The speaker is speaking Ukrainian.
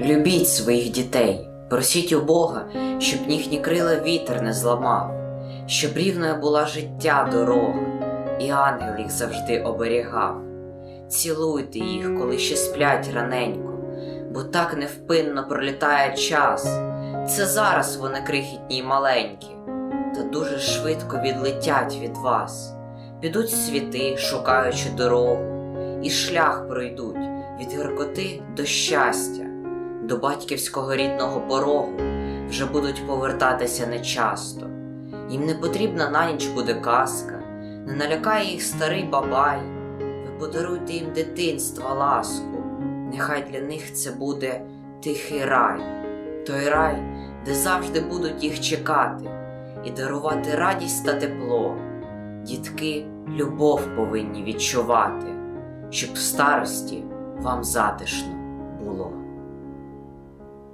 Любіть своїх дітей, просіть у Бога, щоб їхні крила вітер не зламав, щоб рівною була життя дорога, і ангел їх завжди оберігав. Цілуйте їх, коли ще сплять раненько, бо так невпинно пролітає час. Це зараз вони крихітні й маленькі, та дуже швидко відлетять від вас. Підуть світи, шукаючи дорогу, і шлях пройдуть від гіркоти до щастя, до батьківського рідного порогу вже будуть повертатися нечасто. Їм не потрібна на ніч буде казка, не налякає їх старий бабай. Ви подаруйте їм дитинства ласку, нехай для них це буде тихий рай, той рай, де завжди будуть їх чекати і дарувати радість та тепло. Дітки любов повинні відчувати, щоб в старості вам затишно було.